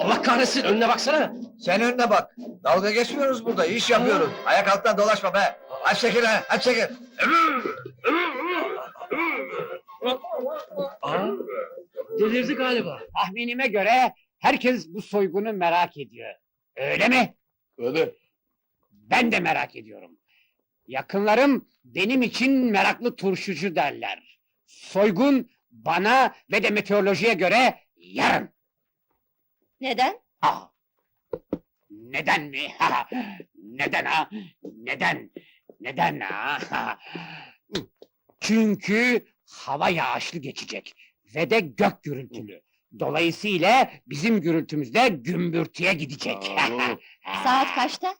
Allah kahretsin önüne baksana. Sen önüne bak. Dalga geçmiyoruz burada, iş yapıyoruz. Ayak altından dolaşma be. Aç çekil ha, aç çekil. Aa, delirdi galiba. Tahminime göre herkes bu soygunu merak ediyor. Öyle mi? Öyle. Ben de merak ediyorum. Yakınlarım benim için meraklı turşucu derler. Soygun bana ve de meteorolojiye göre yarın. Neden? Aa! Neden mi? Neden ha? Neden? Neden ha? Çünkü hava yağışlı geçecek ve de gök gürültülü. Dolayısıyla bizim gürültümüz de gümbürtüye gidecek. Saat kaçta?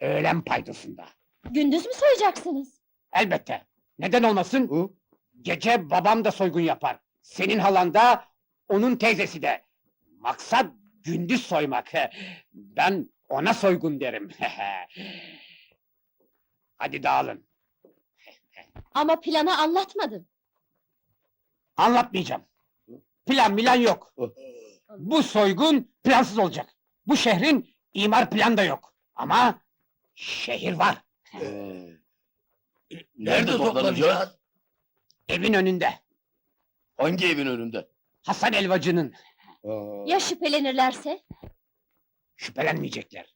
Öğlen paydosunda. Gündüz mü soyacaksınız? Elbette. Neden olmasın? Gece babam da soygun yapar. Senin halan da, onun teyzesi de. Maksat gündüz soymak. Ben ona soygun derim. Hadi dağılın. Ama planı anlatmadın. Anlatmayacağım. Plan milan yok. Bu soygun plansız olacak. Bu şehrin imar planı da yok. Ama şehir var. Nerede toplanacağız? Evin önünde. Hangi evin önünde? Hasan Elvacı'nın. Ya şüphelenirlerse? Şüphelenmeyecekler.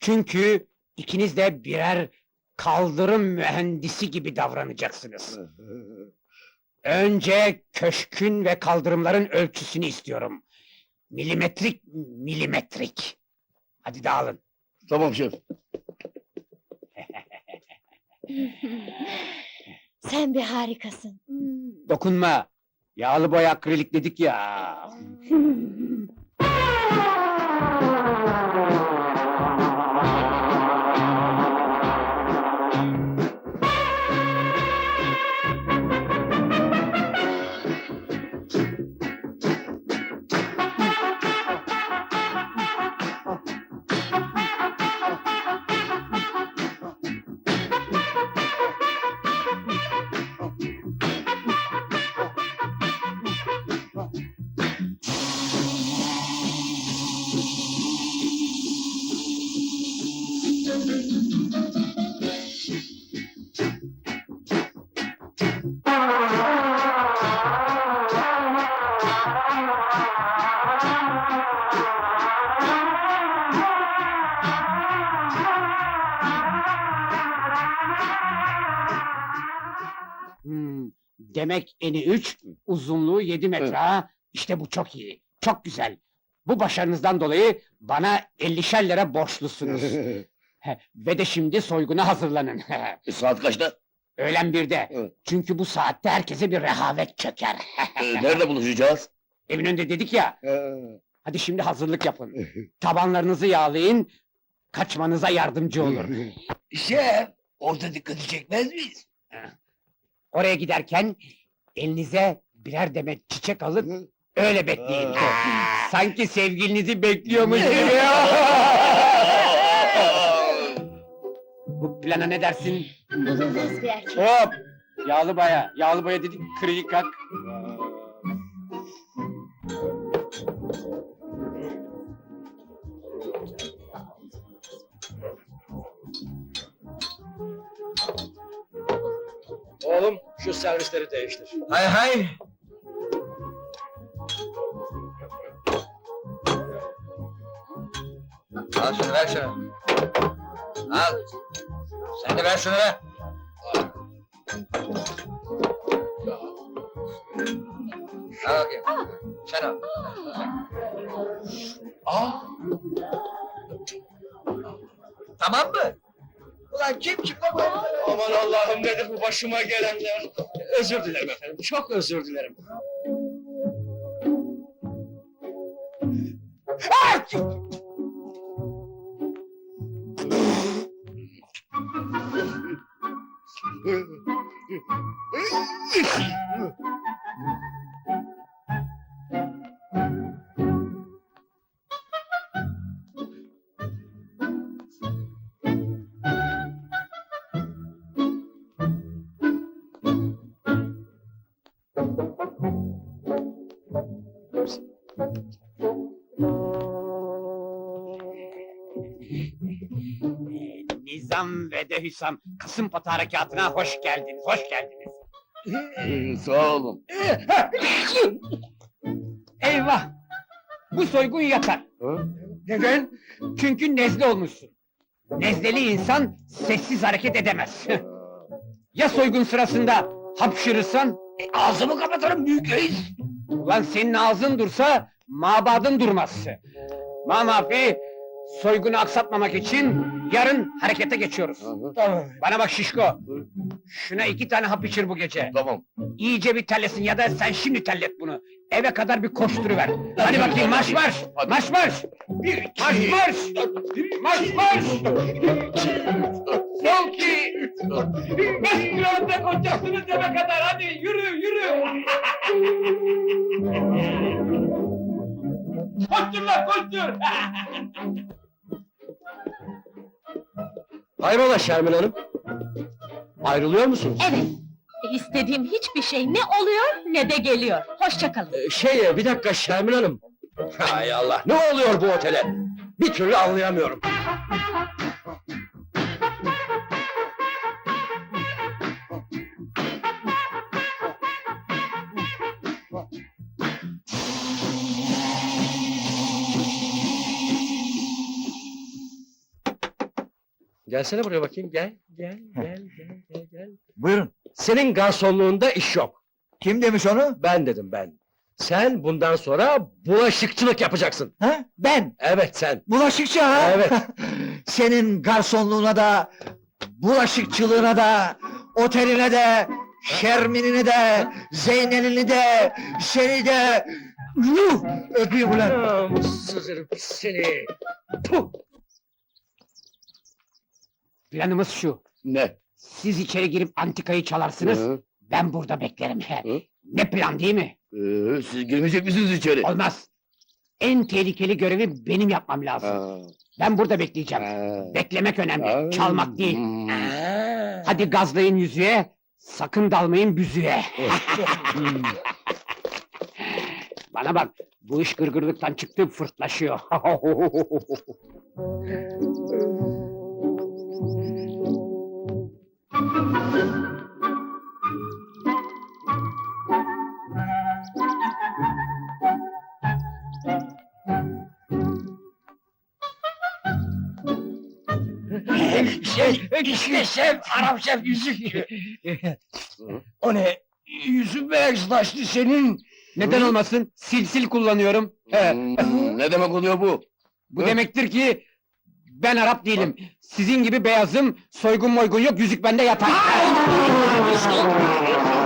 Çünkü ikiniz de birer kaldırım mühendisi gibi davranacaksınız. Önce köşkün ve kaldırımların ölçüsünü istiyorum. Milimetrik milimetrik. Hadi dağılın. Tamam şef. Sen bir harikasın. Dokunma. Yağlı boya akrilik dedik ya. Demek eni üç, uzunluğu yedi metre Evet. ha. İşte bu çok iyi, çok güzel. Bu başarınızdan dolayı bana 50'şer lira borçlusunuz. Ve de şimdi soyguna hazırlanın. E, saat kaçta? Öğlen birde. Evet. Çünkü bu saatte herkese bir rehavet çöker. E, nerede buluşacağız? Evin önünde dedik ya. Hadi şimdi hazırlık yapın. Tabanlarınızı yağlayın. Kaçmanıza yardımcı olur. Şef, orada dikkati çekmez miyiz? Oraya giderken elinize birer demet çiçek alın. Öyle bekleyin. Sanki sevgilinizi bekliyormuş gibi. Bu plana ne dersin? Bulunmaz bir erkek. Hop! Yağlı boya, yağlı boya dedik kırıyı kalk. Şu servisleri değiştir. Hay hay. Al şunu ver şunu. Al. Sen de ver şunu ver. Al bakayım. Sen al. Aa, Tamam mı? buradan kim çıktı? Aman Allah'ım dedi bu başıma gelenler. Özür dilerim efendim, çok özür dilerim. Ah! Hüsam ve de Hüsam. Kasımpatı harekatına hoş geldiniz, hoş geldiniz. Sağ olun. Eyvah! Bu soygun yatar. Neden? Çünkü nezle olmuşsun. Nezleli insan sessiz hareket edemez. ya soygun sırasında hapşırırsan? E, ağzımı kapatırım büyük reis. Ulan senin ağzın dursa mabadın durmaz. Mamafi soygunu aksatmamak için yarın harekete geçiyoruz. Tamam. Bana bak şişko. Şuna iki tane hap içir bu gece. Tamam. İyice bir tellesin ya da sen şimdi tellet bunu. Eve kadar bir koşturuver. Hadi bakayım marş marş. Marş marş. Bir, Marş marş. Marş marş. Sol ki. Beş kilometre koşacaksınız eve kadar. Hadi yürü yürü. koştur lan koştur. Hayrola Şermin Hanım? Ayrılıyor musunuz? Evet. İstediğim hiçbir şey ne oluyor ne de geliyor. Hoşça kalın. Ee, Şey, bir dakika Şermin Hanım. Hay Allah, ne oluyor bu otele? Bir türlü anlayamıyorum. Gelsene buraya bakayım, gel, gel, gel, gel, gel, gel. Buyurun. Senin garsonluğunda iş yok. Kim demiş onu? Ben dedim ben. Sen bundan sonra bulaşıkçılık yapacaksın. Ha? Ben. Evet sen. Bulaşıkçı ha? Evet. Senin garsonluğuna da, bulaşıkçılığına da, oteline de, Şermin'ini de, Zeynel'ini de, seni de... Yuh! Öpeyim ulan! Namussuz herif seni. Puh! Planımız şu. Ne? Siz içeri girip antikayı çalarsınız. Hı? Ben burada beklerim. Hı? ne plan değil mi? Ee, siz girmeyecek misiniz içeri? Olmaz. En tehlikeli görevi benim yapmam lazım. Ha, Ben burada bekleyeceğim. ha. Beklemek önemli, Ha. çalmak değil. Hmm. Ha. Hadi gazlayın yüzüğe, sakın dalmayın büzüğe. Bana bak, bu iş gırgırlıktan çıktı, fırtlaşıyor. işte şef, Arap yüzük. o ne? Yüzün beyazlaştı senin. Neden olmasın? Sil sil kullanıyorum. He, Hmm, ne demek oluyor bu? bu Hı? demektir ki ben Arap değilim. Sizin gibi beyazım, soygun moygun yok, yüzük bende yatar.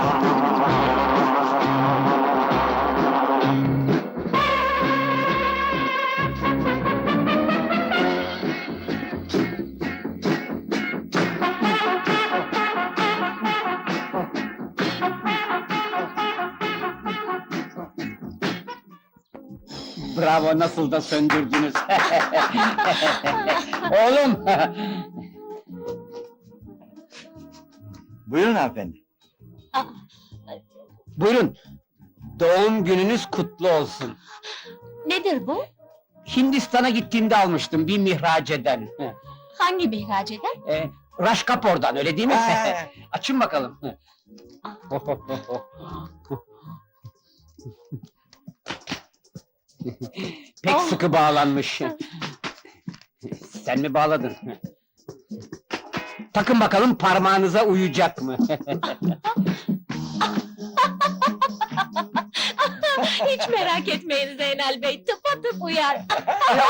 Bravo, nasıl da söndürdünüz. Oğlum! Buyurun hanımefendi. Buyurun. Doğum gününüz kutlu olsun. Nedir bu? Hindistan'a gittiğimde almıştım bir mihraceden. Hangi mihraç eder? e, Raşkapor'dan öyle değil mi? Ha. Açın bakalım. Pek Oh. sıkı bağlanmış. Sen mi bağladın? Takın bakalım parmağınıza uyacak mı? Hiç merak etmeyin Zeynel Bey. Tıpatıp uyar.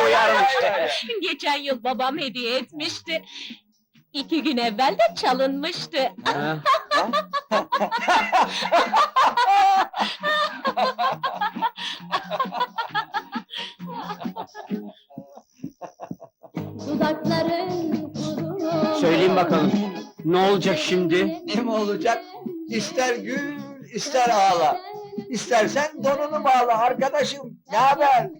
Uyarmış. Geçen yıl babam hediye etmişti. İki gün evvel de çalınmıştı. Ha? Bakalım. Ne olacak şimdi? Kim olacak? İster gül, ister ağla. İstersen donunu bağla arkadaşım. Ne haber?